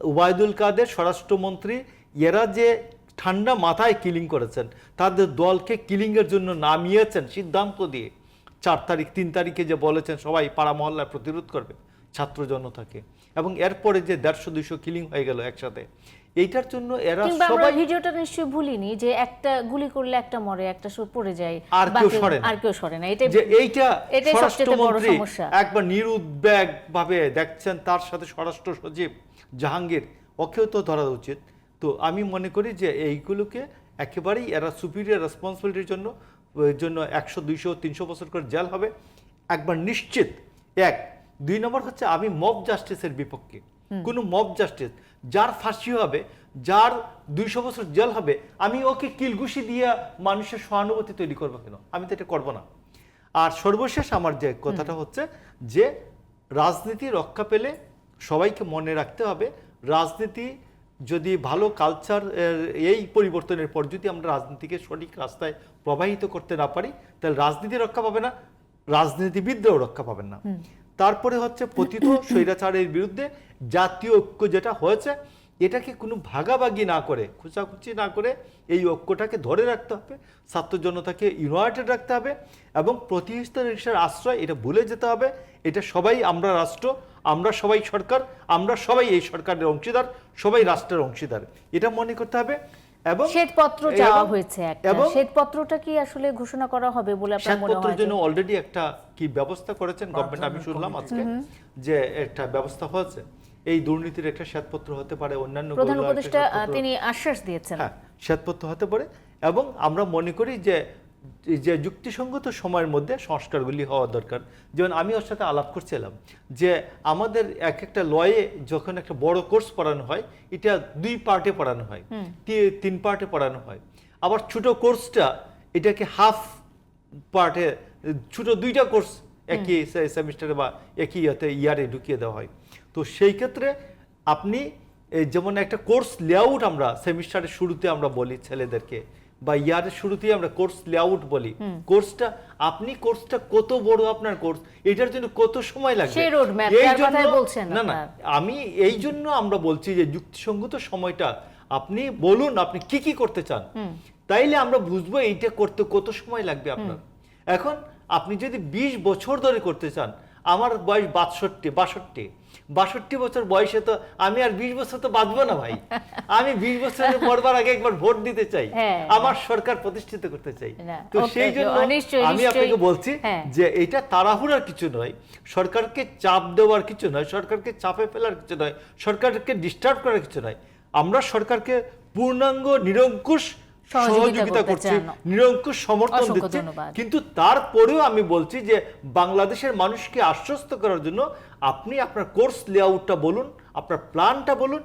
ওবায়দুল কাদের স্বরাষ্ট্রমন্ত্রী এরা যে ঠান্ডা মাথায় কিলিং করেছেন, তাদের দলকে কিলিংয়ের জন্য নামিয়েছেন সিদ্ধান্ত দিয়ে। চার তারিখ, তিন তারিখে যে বলেছেন সবাই পাড়া মহল্লায় প্রতিরোধ করবে। ছাত্র জনতাকে এবং এরপরে যে দেড়শো দুইশো কিলিং হয়ে গেল একসাথে এইটার জন্য এরা সবাই ভিডিওটা নিশ্চয়ই ভুলিনি যে একটা গুলি করলে একটা মরে একটা পড়ে যায় আর কেউ সরে না। আর কেউ সরে না। এটা যে এইটা এটাই সবচেয়ে বড় স্বরাষ্ট্রমন্ত্রী সমস্যা। একবার নিরুদ্বেগ ভাবে দেখছেন তার সাথে স্বরাষ্ট্র সচিব জাহাঙ্গীর ওকেও তো ধরা উচিত। তো আমি মনে করি যে এইগুলোকে একেবারেই এরা সুপিরিয়র রেসপন্সিবিলিটির জন্য জন্য একশো দুইশো তিনশো বছর করে জেল হবে। একবার নিশ্চিত এক দুই নম্বর হচ্ছে আমি মব জাস্টিসের বিপক্ষে। কোনো মব জাস্টিস যার ফাঁসি হবে যার দুইশো বছর জেল হবে আমি ওকে কিলঘুষি দিয়ে মানুষের সহানুভূতি তৈরি করব কেন? আমি তো এটা করব না। আর সর্বশেষ আমার যে কথাটা হচ্ছে যে রাজনীতি রক্ষা পেলে সবাইকে মনে রাখতে হবে রাজনীতি যদি ভালো কালচার এই পরিবর্তনের পর যদি আমরা রাজনীতিকে সঠিক রাস্তায় প্রবাহিত করতে না পারি তাহলে রাজনীতি রক্ষা পাবে না রাজনীতিবিদরাও রক্ষা পাবেন না। তারপরে হচ্ছে পতিত স্বৈরাচারের বিরুদ্ধে জাতীয় ঐক্য যেটা হয়েছে, এটাকে কোনো ভাগাভাগি না করে, খুচাখুচি না করে এই ঐক্যটাকে ধরে রাখতে হবে, ছাত্র জনতাকে ইউনাইটেড রাখতে হবে এবং প্রতিষ্ঠিত রিক্সার আশ্রয় এটা ভুলে যেতে হবে। এটা সবাই আমরা রাষ্ট্র, আমরা সবাই সরকার, আমরা সবাই এই সরকারের অংশীদার, সবাই রাষ্ট্রের অংশীদার। এটা মনে করতে হবে এবং শ্বেতপত্র চাওয়া হয়েছে একটা। শ্বেতপত্রটা কি আসলে ঘোষণা করা হবে বলে আপনার মনে হয়? শ্বেতপত্রের জন্য অলরেডি একটা কি ব্যবস্থা করেছেন? গভর্নমেন্ট আমি শুনলাম আজকে যে একটা ব্যবস্থা হয়েছে। এই দুর্নীতির একটা শ্বেতপত্র হতে পারে অন্যান্য প্রধান উপদেষ্টা তিনি আশ্বাস দিয়েছেন। হ্যাঁ শ্বেতপত্র হতে পারে। এবং আমরা মনে করি যে যে যুক্তিসঙ্গত সময়ের মধ্যে সংস্কারগুলি হওয়া দরকার। যেমন আমি ওর সাথে আলাপ করছিলাম যে আমাদের এক একটা লয়ে যখন একটা বড় কোর্স পড়ানো হয় এটা দুই পার্টে পড়ানো হয় তিন পার্টে পড়ানো হয়। আবার ছোট কোর্সটা এটাকে হাফ পার্টে ছোট দুইটা কোর্স একই সেমিস্টারে বা একই ইয়াতে ইয়ারে ঢুকিয়ে দেওয়া হয়। তো সেই ক্ষেত্রে আপনি যেমন একটা কোর্স লেআউট আমরা সেমিস্টারের শুরুতে আমরা বলি ছেলেদেরকে বা ইয়ারের শুরুতেই আমরা কোর্স লেআউট বলি। কোর্সটা আপনি কোর্সটা কত বড় আপনার কোর্স এটার জন্য কত সময় লাগবে? এই জন্য- বলছেন না না আমি এই জন্য আমরা বলছি যে যুক্তিসঙ্গত সময়টা আপনি বলুন আপনি কি কি করতে চান। তাইলে আমরা বুঝব এইটা করতে কত সময় লাগবে আপনার। এখন আপনি যদি ২০ বছর ধরে করতে চান আমার বয়স বাষট্টি বাষট্টি। বাষট্টি বছর বয়সে তো আমি আর বিশ বছর তো বাঁচবো না ভাই। আমি বিশ বছরের পড়বার আগে একবার ভোট দিতে চাই। হ্যাঁ। আমার সরকার প্রতিষ্ঠিত করতে চাই। তো সেই জন্য আমি আপনাকে বলছি হ্যাঁ। যে এটা তাড়াহুড়ার কিছু নয়। সরকারকে চাপ দেওয়ার কিছু নয় সরকারকে চাপে ফেলার কিছু নয় সরকারকে ডিস্টার্ব করার কিছু নয়। আমরা সরকারকে পূর্ণাঙ্গ নিরঙ্কুশ সহযোগিতা করছি নিরঙ্কুশ সমর্থন দিচ্ছি। কিন্তু তারপরেও আমি বলছি যে বাংলাদেশের মানুষকে আশ্বস্ত করার জন্য আপনি আপনার কোর্স লেআউটটা বলুন আপনার প্ল্যানটা বলুন